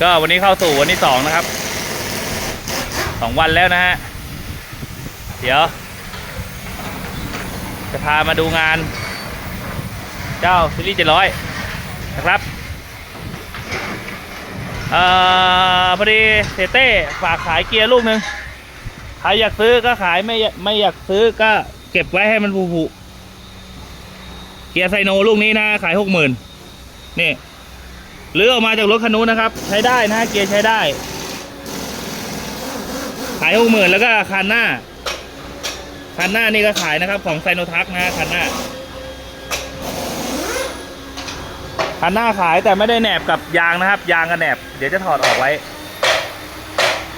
ก็วันนี้เข้าสู่วันที่สองนะครับสองวันแล้วนะฮะ เดี๋ยว จะพามาดูงาน เจ้าซีรีส์เจ็ดร้อยนะครับเอ่อพอดีเซเต้ฝากขายเกียร์ลูกหนึ่งใครอยากซื้อก็ขายไม่ไม่อยากซื้อก็เก็บไว้ให้มันผุๆเกียร์ไซโนลูกนี้นะขายหกหมื่นนี่ หรือออกมาจากรถคันนู้นนะครับ ใช้ได้นะเกียร์ใช้ได้ ขายหกหมื่นแล้วก็คันหน้า คันหน้านี่ก็ขายนะครับ ของไซโนทักนะคันหน้า คันหน้าขายแต่ไม่ได้แหนบกับยางนะครับ ยางกับแหนบ เดี๋ยวจะถอดออกไว้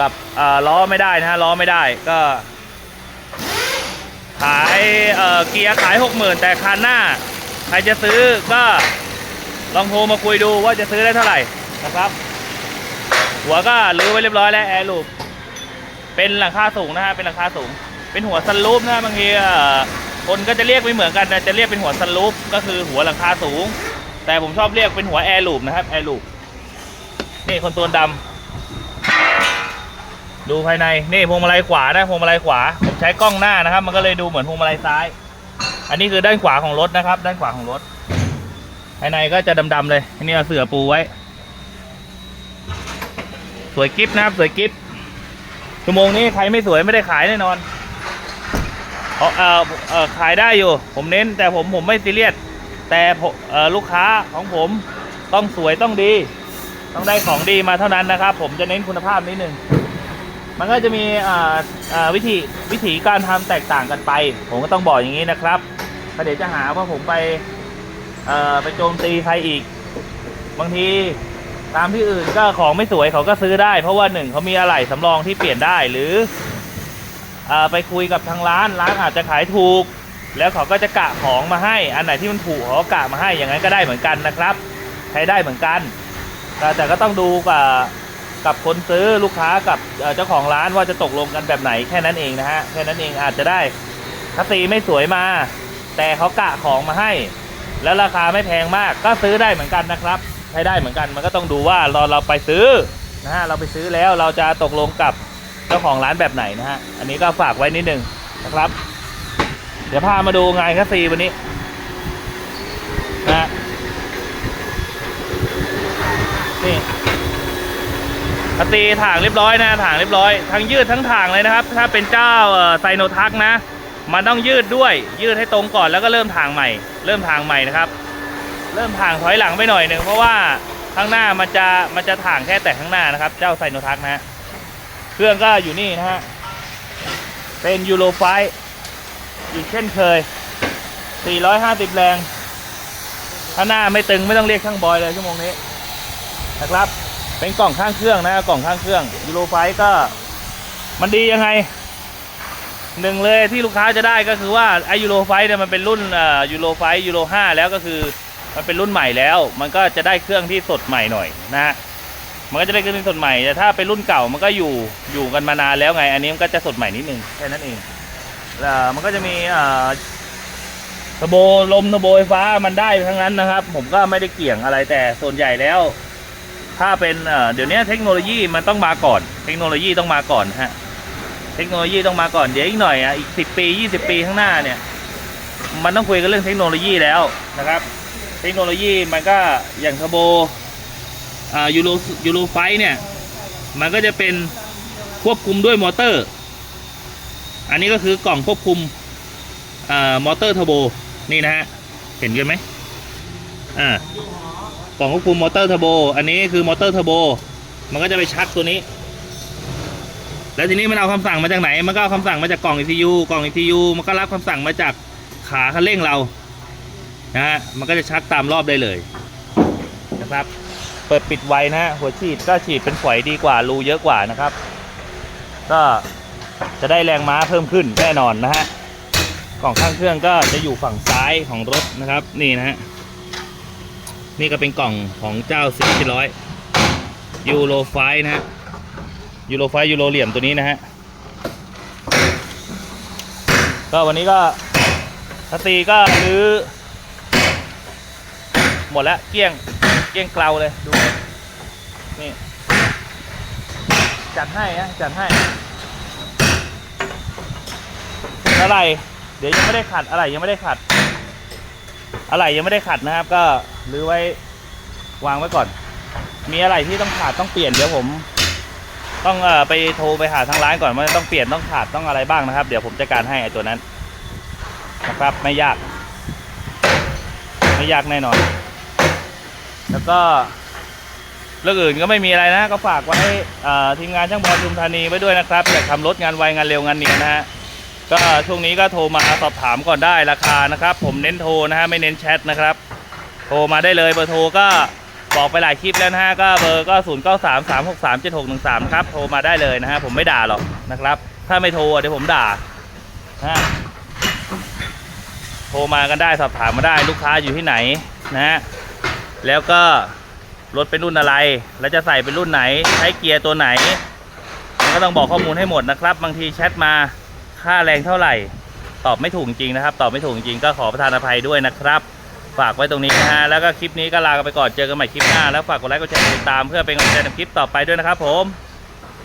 กับอ่อล้อไม่ได้นะฮะล้อไม่ได้ก็ ขายเเกียร์ขายหกหมื่นแต่คันหน้า ใครจะซื้อก็ ลองโทรมาคุยดูว่าจะซื้อได้เท่าไหร่นะครับ หัวก็รื้อไว้เรียบร้อยแล้วแอร์ลูปเป็นหลังคาสูงนะฮะเป็นหลังคาสูง เป็นหัวซันรูปนะบางทีคนก็จะเรียกไม่เหมือนกันนะจะเรียกเป็นหัวซันรูปก็คือหัวหลังคาสูง แต่ผมชอบเรียกเป็นหัวแอร์ลูปนะครับแอร์ลูปนี่คนตัวดำดูภายในนี่พวงมาลัยขวานะพวงมาลัยขวาผมใช้กล้องหน้านะครับ มันก็เลยดูเหมือนพวงมาลัยซ้าย อันนี้คือด้านขวาของรถนะครับ ด้านขวาของรถ ภายในก็จะดำๆเลยอันนี้เอาเสือปูไว้ สวยกิฟนะครับสวยกิฟชั่วโมงนี้ใครไม่สวยไม่ได้ขายแน่นอนเพราเออเออขายได้อยู่ ผมเน้นแต่ผมผมไม่ซีเรียสแต่ผมเออลูกค้าของผมต้องสวยต้องดี ต้องได้ของดีมาเท่านั้นนะครับ ผมจะเน้นคุณภาพนิดนึงมันก็จะมีอ่าอ่าวิธีวิธีการทำแตกต่างกันไป ผมก็ต้องบอกอย่างนี้นะครับเพระเดี๋ยวจะหาว่าผมไป เอ่อไปโจมตีใครอีก บางทีตามที่อื่นก็ของไม่สวยเขาก็ซื้อได้ เพราะว่าหนึ่งเขามีอะไหล่สำรองที่เปลี่ยนได้หรือเออไปคุยกับทางร้านร้านอาจจะขายถูก แล้วเขาก็จะกะของมาให้ อันไหนที่มันถูกเขาก็กะมาให้อย่างนั้นก็ได้เหมือนกันนะครับ ใช้ได้เหมือนกันแต่แต่ก็ต้องดูกับกับคนซื้อลูกค้ากับเจ้าของร้านว่าจะตกลงกันแบบไหนแค่นั้นเองนะฮะแค่นั้นเองอาจจะได้คัสซีไม่สวยมา แต่เขากะของมาให้ แล้วราคาไม่แพงมากก็ซื้อได้เหมือนกันนะครับใช้ได้เหมือนกันมันก็ต้องดูว่าเราเราไปซื้อนะฮะเราไปซื้อแล้วเราจะตกลงกับเจ้าของร้านแบบไหนนะฮะอันนี้ก็ฝากไว้นิดนึงนะครับ เดี๋ยวพามาดูงานคัสซีวันนี้นะนี่คัสซีถ่างเรียบร้อยนะถ่างเรียบร้อยทั้งยืดทั้งถ่างเลยนะครับ ถ้าเป็นเจ้าไซโนทักนะ มันต้องยืดด้วยยืดให้ตรงก่อนแล้วก็เริ่มทางใหม่ เริ่มทางใหม่นะครับ เริ่มทางถอยหลังไปหน่อยหนึ่งเพราะว่าข้างหน้ามันจะมันจะทางแค่แต่ข้างหน้านะครับ เจ้าไซโนทักนะฮะเครื่องก็อยู่นี่นะฮะเป็นยูโรไฟอีกเช่นเคย 450 แรงถ้าหน้าไม่ตึงไม่ต้องเรียกช่างบอยเลยชั่วโมงนี้นะครับ เป็นกล่องข้างเครื่องนะกล่องข้างเครื่องยูโรไฟก็มันดียังไง หนึ่งเลยที่ลูกค้าจะได้ก็คือว่าไอยูโรไฟเนี่ยมันเป็นรุ่นอ่อยูโรไฟยูโรห้าแล้วก็คือมันเป็นรุ่นใหม่แล้ว มันก็จะได้เครื่องที่สดใหม่หน่อยนะฮะมันก็จะได้เครื่องที่สดใหม่แต่ถ้าเป็นรุ่นเก่ามันก็อยู่อยู่กันมานานแล้วไง อันนี้มันก็จะสดใหม่นิดนึงแค่นั้นเองแล้วมันก็จะมีอ่อเทโบลมเทโบไฟฟ้ามันได้ทั้งนั้นนะครับ ผมก็ไม่ได้เกี่ยงอะไรแต่ส่วนใหญ่แล้ว ถ้าเป็นอ่อเดี๋ยวนี้เทคโนโลยีมันต้องมาก่อน เทคโนโลยีต้องมาก่อนฮะ เทคโนโลยีต้องมาก่อนเดี๋ยวอีกหน่อยอะอีกสิปียี่สิบปีข้างหน้าเนี่ย มันต้องคุยกันเรื่องเทคโนโลยีแล้วนะครับ เทคโนโลยีมันก็อย่างเทโบอ่ายูโรยูโรไฟเนี่ย มันก็จะเป็นควบคุมด้วยมอเตอร์ อันนี้ก็คือกล่องควบคุมอ่ามอเตอร์เทโบนี่นะฮะเห็นกันไหมอ่ากล่องควบคุมมอเตอร์เทโบอันนี้คือมอเตอร์เทโบมันก็จะไปชักตัวนี้ แล้วทีนี้มันเอาคำสั่งมาจากไหน มันก็เอาคำสั่งมาจากกล่อง ECU กล่อง ECU มันก็รับคำสั่งมาจากขาคันเร่งเรา นะฮะ มันก็จะชักตามรอบได้เลย นะครับ เปิดปิดไวนะฮะ หัวฉีดก็ฉีดเป็นฝอยดีกว่า รูเยอะกว่านะครับ ก็จะได้แรงม้าเพิ่มขึ้นแน่นอนนะฮะ กล่องข้างเครื่องก็จะอยู่ฝั่งซ้ายของรถนะครับ นี่นะฮะ นี่ก็เป็นกล่องของเจ้าซีร้อยยูโรไฟนะฮะ ยูโรไฟยูโรเหลี่ยมตัวนี้นะฮะ ก็วันนี้ก็ทัตีก็รื้อหมดแล้วเกี้ยงเกี้ยงเกลาเลยดูนี่จัดให้นะจัดให้อะไร เดี๋ยวยังไม่ได้ขัดอะไรยังไม่ได้ขัด อะไรยังไม่ได้ขัดนะครับ ก็รื้อไว้วางไว้ก่อน มีอะไรที่ต้องขาดต้องเปลี่ยนเดี๋ยวผม ต้องเอ่อไปโทรไปหาทางร้านก่อนว่าต้องเปลี่ยนต้องขาดต้องอะไรบ้างนะครับ เดี๋ยวผมจัดการให้ไอ้ตัวนั้นนะครับไม่ยาก ไม่ยากแน่นอน แล้วก็เรื่องอื่นก็ไม่มีอะไรนะ ก็ฝากไว้ทีมงานช่างบอลชุมธานีไว้ด้วยนะครับอยากทำรถงานไวงานเร็วงานเนียนนะฮะก็ช่วงนี้ก็โทรมาสอบถามก่อนได้ราคานะครับ ผมเน้นโทรนะฮะไม่เน้นแชทนะครับ โทรมาได้เลยเบอร์โทรก็ บอกไปหลายคลิปแล้วนะฮะก็เบอร์ก็ 0 9 3 3 6 3 7 6 1 3 ครับ โทรมาได้เลยนะฮะผมไม่ด่าหรอกนะครับ ถ้าไม่โทรเดี๋ยวผมด่านะฮะโทรมากันได้สอบถามมาได้ลูกค้าอยู่ที่ไหนนะฮะแล้วก็รถเป็นรุ่นอะไร แล้วจะใส่เป็นรุ่นไหน ใช้เกียร์ตัวไหนมันก็ต้องบอกข้อมูลให้หมดนะครับ บางทีแชทมาค่าแรงเท่าไหร่ ตอบไม่ถูกจริงนะครับ ตอบไม่ถูกจริงก็ขอประทานอภัยด้วยนะครับ ฝากไว้ตรงนี้นะฮะ แล้วก็คลิปนี้ก็ลากันไปก่อน เจอกันใหม่คลิปหน้า แล้วฝากกดไลค์ กดแชร์ กดติดตามเพื่อเป็นกำลังใจในคลิปต่อไปด้วยนะครับผม